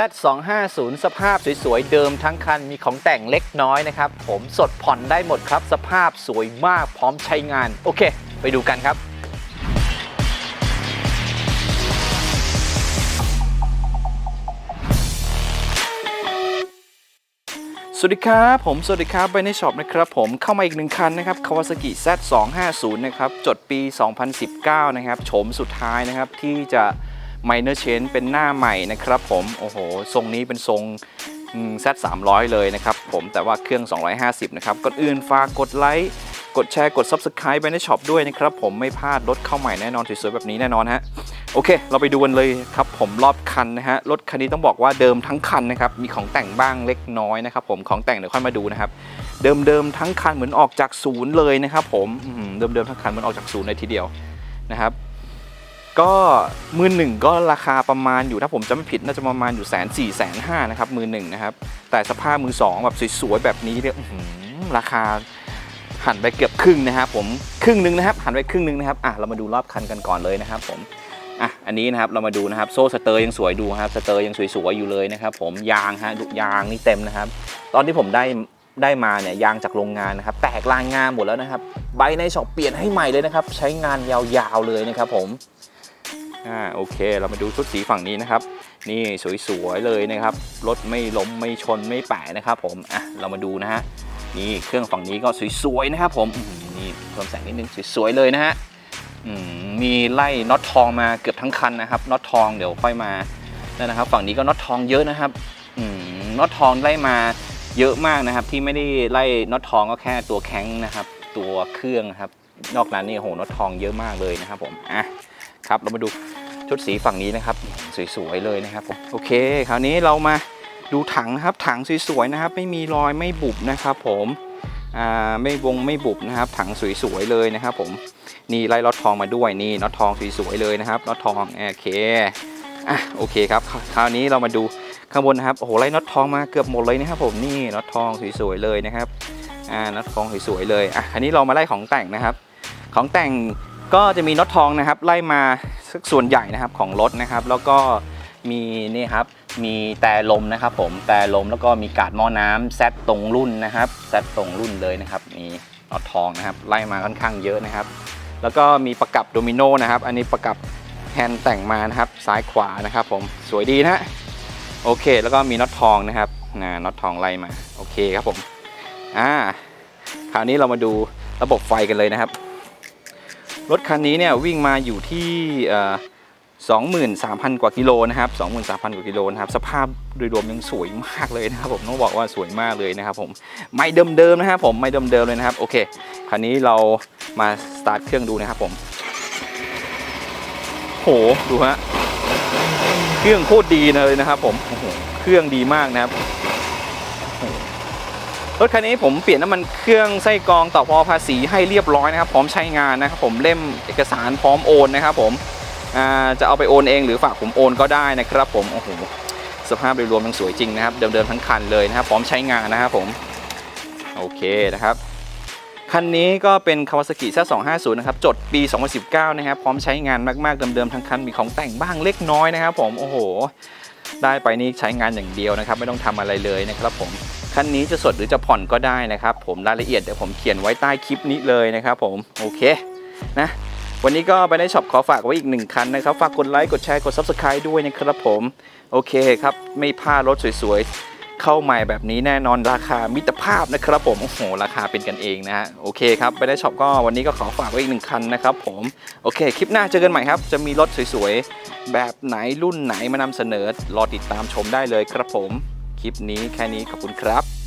Z250 สภาพสวยๆ เดิมทั้งคันมีของแต่งเล็กน้อยนะครับ ผมสดผ่อนได้หมดครับ สภาพสวยมากพร้อมใช้งาน โอเค ไปดูกันครับสวัสดีครับ ผมสวัสดีครับไปในช็อปนะครับผมเข้ามาอีกหนึ่งคันนะครับ Kawasaki Z250 นะครับ จดปี 2019 นะครับโฉมสุดท้ายนะครับ ที่จะ Minor Change เป็นหน้าใหม่นะครับผม โอ้โห ทรงนี้เป็นทรงอืม Z300 เลยนะครับผมแต่ว่าเครื่อง 250 นะครับก่อนอื่นฝากกดไลค์กดแชร์กด Subscribe ไปในช็อปด้วยนะครับผมไม่พลาดรถเข้าใหม่แน่นอนสวยๆแบบนี้แน่นอนฮะโอเค เราไปดูกันเลยครับผมรอบคันนะฮะรถคันนี้ต้องบอกว่าเดิมทั้งคันนะครับมีของแต่งบ้างเล็กน้อยนะครับผมของแต่งเดี๋ยวค่อยมาดูนะครับเดิมเดิมๆทั้งคันเหมือนออกจากศูนย์เลยนะครับผมเดิมเดิมๆทั้งคันเหมือนออกจากศูนย์เลยทีเดียวนะครับ ก็มือหนึ่งก็ราคาประมาณอยู่ถ้าผมจำไม่ผิดน่าจะประมาณอยู่แสนสี่แสนห้านะครับมือหนึ่งนะครับ แต่สภาพมือสองแบบสวยๆแบบนี้เนี่ยหือราคาหันไปเกือบครึ่งนะครับผมครึ่งหนึ่งนะครับ หันไปครึ่งหนึ่งนะครับอะเรามาดูรอบคันกันก่อนเลยนะครับผมอะอันนี้นะครับเรามาดูนะครับโซ่สเตอร์ยังสวยดูครับสเตอร์ยังสวยๆอยู่เลยนะครับ ผมยางฮะดูยางนี่เต็มนะครับ ตอนที่ผมได้ได้มาเนี่ยยางจากโรงงานนะครับ แตกลางงานหมดแล้วนะครับ ใบในช็อปเปลี่ยนให้ใหม่เลยนะครับ ใช้งานยาวๆเลยนะครับผม อ่าโอเค เรามาดูชุดสีฝั่งนี้นะครับ นี่สวยๆเลยนะครับ รถไม่ล้มไม่ชนไม่แปะนะครับ ผมอะเรามาดูนะฮะนี่เครื่องฝั่งนี้ก็สวยๆนะครับผมนี่เพิ่มแสงนิดนึงสวยๆเลยนะฮะมีไล่น็อตทองมาเกือบทั้งคันนะครับน็อตทองเดี๋ยวค่อยมานั่นนะครับ ฝั่งนี้ก็น็อตทองเยอะนะครับน็อตทองไล่มาเยอะมากนะครับ ที่ไม่ได้ไล่น็อตทองก็แค่ตัวแข้งนะครับ ตัวเครื่องครับ นอกนั้นนี่โอ้โหน็อตทองเยอะมากเลยนะครับผมอะครับเรามาดู ชุดสีฝั่งนี้นะครับ สวยๆเลยนะครับผมโอเค คราวนี้เรามาดูถังนะครับ ถังสวยๆนะครับ ไม่มีรอยไม่บุบนะครับ ผมอ่าไม่วงไม่บุบนะครับ ถังสวยๆเลยนะครับ ผมนี่ไล่น็อตทองมาด้วยนี่น็อตทองสวยๆเลยนะครับน็อตทองโอเคอะโอเคครับคราวนี้เรามาดูข้างบนนะครับโอ้โหไล่น็อตทองมาเกือบหมดเลยนะครับ ผมนี่น็อตทองสวยๆเลยนะครับอ่าน็อตทองสวยๆเลยอะอันนี้เรามาไล่ของแต่งนะครับ ของแต่ง ก็จะมีน็อตทองนะครับ ไล่มาสักส่วนใหญ่นะครับของรถนะครับ แล้วก็มีนี่ครับมีแต่ลมนะครับ ผมแต่ลมแล้วก็มีกาดหม้อน้ำแซดตรงรุ่นนะครับแซดตรงรุ่นเลยนะครับมีน็อตทองนะครับ ไล่มาค่อนข้างเยอะนะครับ แล้วก็มีประกับโดมิโนนะครับ อันนี้ประกับแฮนด์แต่งมานะครับซ้ายขวานะครับ ผมสวยดีนะฮะโอเค แล้วก็มีน็อตทองนะครับนะน็อตทองไล่มาโอเคครับผมอ่าคราวนี้เรามาดูระบบไฟกันเลยนะครับ รถคันนี้เนี่ยวิ่งมาอยู่ที่เอ่อ23,000 กว่ากิโลนะครับ23,000 กว่ากิโลนะครับ สภาพโดยรวมยังสวยมากเลยนะครับผมต้องบอกว่าสวยมากเลยนะครับผมไม่เดิมๆนะครับผมไม่เดิมๆเลยนะครับ โอเคคันนี้เรามาสตาร์ทเครื่องดูนะครับผมโหดูฮะเครื่องโคตรดีเลยนะครับผมโอ้โหเครื่องดีมากนะครับ รถคันนี้ผมเปลี่ยนน้ำมันเครื่องไส้กรองต่อพอภาษีให้เรียบร้อยนะครับพร้อมใช้งานนะครับผมเล่มเอกสารพร้อมโอนนะครับผมจะเอาไปโอนเองหรือฝากผมโอนก็ได้นะครับผมโอ้โหสภาพโดยรวมยังสวยจริงนะครับเดิมๆทั้งคันเลยนะครับพร้อมใช้งานนะครับผมโอเคนะครับคันนี้ก็เป็น Kawasaki Z250 นะครับ จดปี 2019 นะครับ พร้อมใช้งานมาก ๆ เดิม ๆ ทั้งคัน มีของแต่งบ้างเล็กน้อยนะครับผม โอ้โห ได้ไปนี่ใช้งานอย่างเดียวนะครับ ไม่ต้องทำอะไรเลยนะครับผมคันนี้จะสดหรือจะผ่อนก็ได้นะครับ ผมรายละเอียดเดี๋ยวผมเขียนไว้ใต้คลิปนี้เลยนะครับ ผมโอเคนะวันนี้ก็ไปได้ช็อปขอฝากไว้อีกหนึ่งคันนะครับ ฝากกดไลค์กดแชร์กด Subscribe ด้วยนะครับผมโอเคครับ ไม่พลาดรถสวยๆ เข้าใหม่แบบนี้แน่นอนราคามิตรภาพนะครับผมโอ้โหราคาเป็นกันเองนะฮะโอเคครับไปได้ช็อปก็วันนี้ก็ขอฝากไว้อีกหนึ่งคันนะครับผมโอเค คลิปหน้าเจอกันใหม่ครับ จะมีรถสวยๆ แบบไหนรุ่นไหนมานำเสนอ รอติดตามชมได้เลยครับผม คลิปนี้แค่นี้ขอบคุณครับ